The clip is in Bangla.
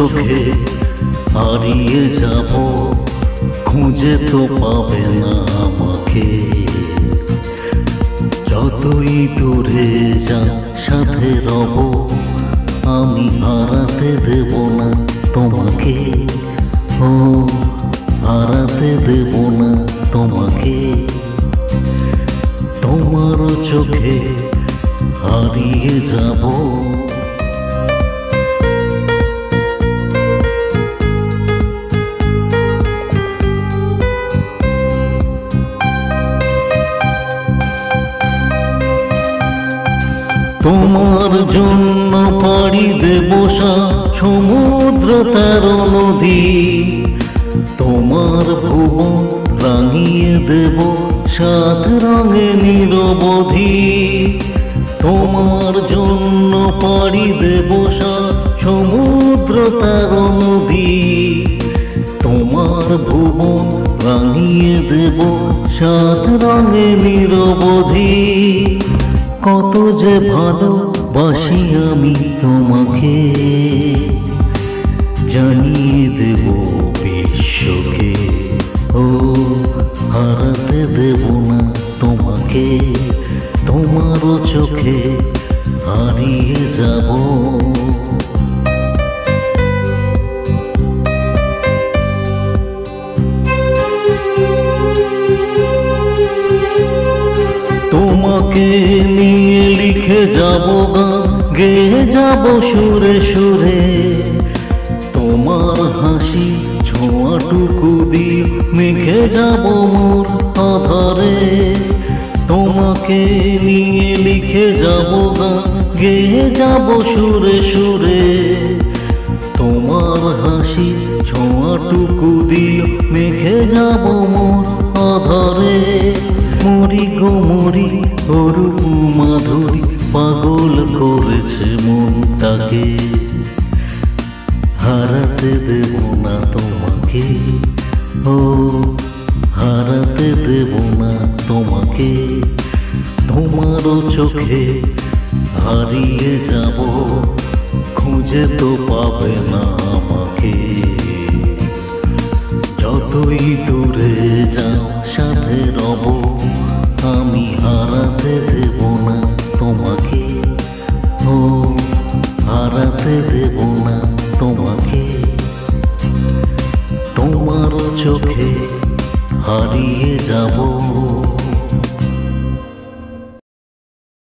চোখে হারিয়ে যাব, খুঁজে তো পাবে না আমাকে। যতই দূরে যা সাথে রব, আমি হারাতে দেব না তোমাকে। ও, হারাতে দেব না তোমাকে। তোমার চোখে হারিয়ে যাব তোমার জন্য পাড়ি দেব সা- সমুদ্র তার নদী। তোমার ভুবন রাঙিয়ে দেব সাত রঙে নিরবধি। তোমার জন্য পাড়ি দেব সা- সমুদ্র তার নদী। তোমার ভুবন রাঙিয়ে দেব সাত রঙে নিরবধি। কত যে ভালোবাসি আমি তোমাকে জানিয়ে দেব বিশ্বকে। ও, হারাতে দেব না তোমাকে, তোমারও চোখে হারিয়ে যাব। তোমাকে নিয়ে লিখে যাব গান গেয়ে যাব সুরে সুরে। তোমার হাসি ছোঁয়াটুকু দিয়ে মেখে যাব মোর আধারে। তোমাকে নিয়ে লিখে যাব গান গেয়ে যাব সুরে সুরে। তোমার হাসি ছোঁয়াটুকু দিয়ে মেখে যাব মোর আধারে। মরি গো মরি, অরূপ মাধুরী, পাগল করেছে মনটাকে। হারাতে দেব না তোমাকে, ও হারাতে দেব না তোমাকে। তোমারও চোখে হারিয়ে যাব, খুঁজে তো পাবে না আমাকে। যতই দূরে যাও, সাথে রব আমি হারাতে দেব না তোমাকে। ও হারাতে দেব না তোমাকে। তোমার চোখে হারিয়ে যাব।